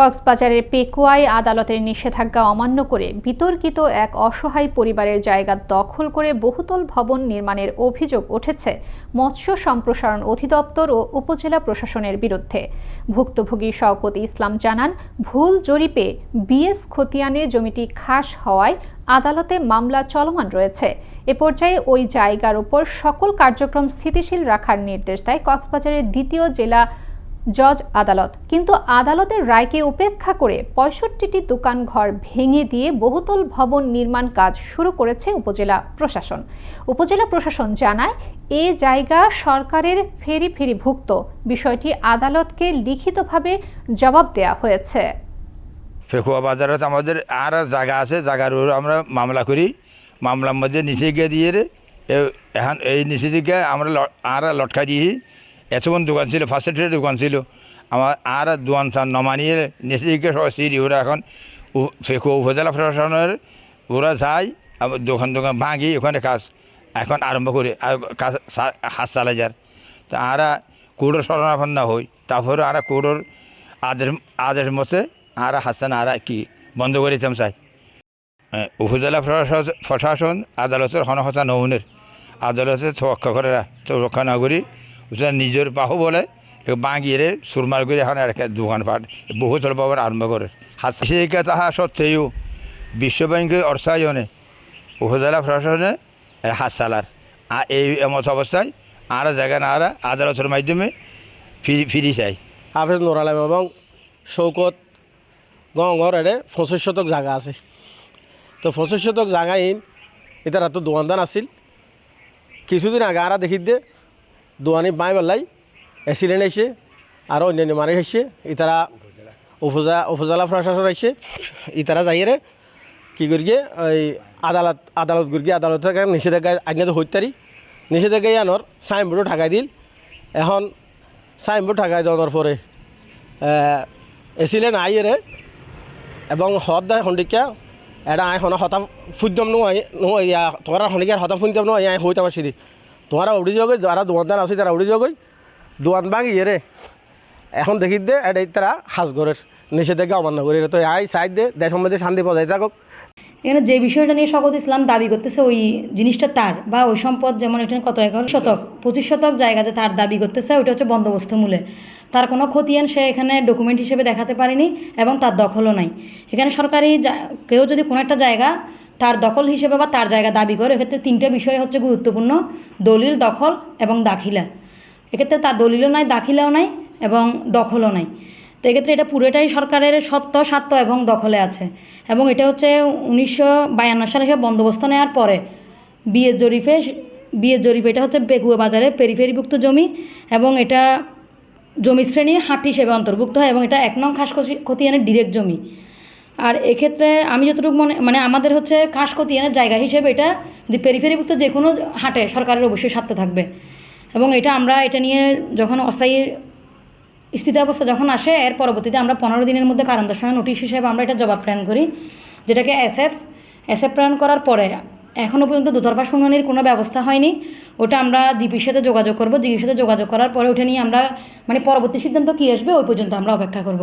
কক্সবাজারের পেকুয়ায় আদালতের নিষেধাজ্ঞা অমান্য করে বিতর্কিত এক অসহায় পরিবারের জায়গা দখল করে বহুতল ভবন নির্মাণের অভিযোগ উঠেছে মৎস্য সম্প্রসারণ অধিদপ্তর ও উপজেলা প্রশাসনের বিরুদ্ধে। ভুক্তভোগী শওকত ইসলাম জানান, ভুল জরিপে বিএস খতিয়ানে জমিটি খাস হওয়ায় আদালতে মামলা চলমান রয়েছে। এ পর্যায়ে ওই জায়গার উপর সকল কার্যক্রম স্থিতিশীল রাখার নির্দেশ দেয় কক্সবাজারের দ্বিতীয় জেলা জজ আদালত। কিন্তু আদালতের রায়কে উপেক্ষা করে পঁয়ষট্টিটি দোকান ঘর ভেঙে দিয়ে বহুতল ভবন নির্মাণ কাজ শুরু করেছে উপজেলা প্রশাসন। উপজেলা প্রশাসন জানায়, এ জায়গা সরকারের ফেরি ফেরিভুক্ত বিষয়টি আদালতকে লিখিতভাবে জবাব দেওয়া হয়েছে। ফেকুয়া বাজারত আমাদের আর জায়গা আছে, জায়গার আমরা মামলা করি। মামলার মধ্যে নিষেধিকা দিয়ে এখন এই নিষেধিকা আমরা আর লটকা দিয়েছি এতক্ষণ দোকান ছিল ফার্স্ট এডের দোকান ছিল। আমার আর দোকান সান নমানিয়ে নিষেধিকা সব সিঁড়ি ওরা এখন ফেকুয়া উপজেলা প্রশাসনের ওরা যায় দোকান দোকান ভাঙি ওখানে কাজ এখন আরম্ভ করে কাজ হাত চালা যার। তা আরা কোর্টের শরণাপন্ন হই তারপরে আরা কোর্টের আদেশ আদেশ মতে আর হাসান আর কি বন্ধ করে দিতাম চাই এ, উপজেলা প্রশাসন প্রশাসন আদালতের হনহতা নৌনের আদালতে রক্ষা করে রক্ষা না করি ওটা নিজের বাহু বলে বাঁগিয়ে সুরমার করে এখন আর দোকানপাট বহু চল পাবার আরম্ভ করে হাসিকা তাহা সত্ত্বেও বিশ্ব ব্যাংকের অর্থায়নে উপজেলা প্রশাসনে হাত চালার আর এই এমত অবস্থায় আর জায়গা না আর আদালতের মাধ্যমে ফিরি ফিরি চাই হাফেজ নুর আলম এবং শৌকত গঙ্গর এডে পঁচিশ শতক জায়গা আছে। তো পঁচিশ শতক জায়গায় এটার তো দোয়ানদান আছিল। কিছুদিন আগে আরা দেখি দে দোয়ানি বাই বেলাই অ্যাক্সিডেন্ট আইসে আর অন্যান্য মানুষ এসে ইতারা উপজেলা উপজেলা প্রশাসন আইসে ইতারা যাইয়ে কি করিয়ে ওই আদালত আদালত করিয়ে আদালতের নিষেধাজ্ঞা আইনে তো হইতারি। নিষেধাজ্ঞা আনোর সাইনবোর্ডও ঢাকাই দিল। এখন সাইনবোর্ড ঢাকাই দেওয়ার পরে এসিলেন আইয়েরে এবং হদ দেয় সন্দিকা এটা আই হনা হতা ফুদ্যম নয় নয় তোমার সন্দিকার হতা ফুদ্যম নয় আই হইতে পারছি তোমার উড়ি যাবে যারা দোয়ানদার আছে তারা উড়ি যাবে দোয়ান বাগ ইয়ে এখন দেখি দে এটা তারা হাজগরের নিষেধাজ্ঞা অমান্য করে। তো আই সাইড দে, দেশ সম্বন্ধে শান্তি বজায় থাকুক। এখানে যে বিষয়টা নিয়ে শকত ইসলাম দাবি করতেছে, ওই জিনিসটা তার বা ওই সম্পদ যেমন এখানে কত একর শতক, পঁচিশ শতক জায়গা যে তার দাবি করতেছে, ওইটা হচ্ছে বন্দোবস্ত মূলে। তার কোনো ক্ষতি খতিয়ান সে এখানে ডকুমেন্ট হিসেবে দেখাতে পারেনি এবং তার দখলও নাই। এখানে সরকারি কেউ যদি কোনো একটা জায়গা তার দখল হিসেবে বা তার জায়গা দাবি করে, এক্ষেত্রে তিনটে বিষয় হচ্ছে গুরুত্বপূর্ণ, দলিল, দখল এবং দাখিলা। এক্ষেত্রে তার দলিলও নাই, দাখিলাও নাই এবং দখলও নাই। তো এক্ষেত্রে এটা পুরোটাই সরকারের সত্য স্বার্থ এবং দখলে আছে। এবং এটা হচ্ছে উনিশশো বায়ান্ন সালে সে বন্দোবস্ত নেওয়ার পরে বিয়ের জরিফে বিয়ের জরিপে এটা হচ্ছে বেগুয়া বাজারে পেরিফেরিভুক্ত জমি এবং এটা জমি শ্রেণি হাট হিসেবে অন্তর্ভুক্ত হয় এবং এটা এক নং খসি- খতিয়ানের ডিরেক্ট জমি। আর এক্ষেত্রে আমি যতটুকু মনে মানে আমাদের হচ্ছে খাস খতিয়ানের জায়গা হিসেবে এটা যদি পেরিফেরিভুক্ত যে কোনো হাটে সরকারের অবশ্যই স্বার্থ থাকবে। এবং এটা আমরা, এটা নিয়ে যখন অস্থায়ী স্থিতাবস্থা যখন আসে, এর পরবর্তীতে আমরা পনেরো দিনের মধ্যে কারণ দর্শনের নোটিশ হিসেবে আমরা এটা জবাব প্রেরণ করি, যেটাকে এসএফ এসএফ প্রেরণ করার পরে এখনও পর্যন্ত দুতরফা শুনানির কোনো ব্যবস্থা হয়নি। ওটা আমরা জিপির সাথে যোগাযোগ করব জিপির সাথে যোগাযোগ করার পরে ওটা নিয়ে আমরা মানে পরবর্তী সিদ্ধান্ত কী আসবে, ওই পর্যন্ত আমরা অপেক্ষা করব।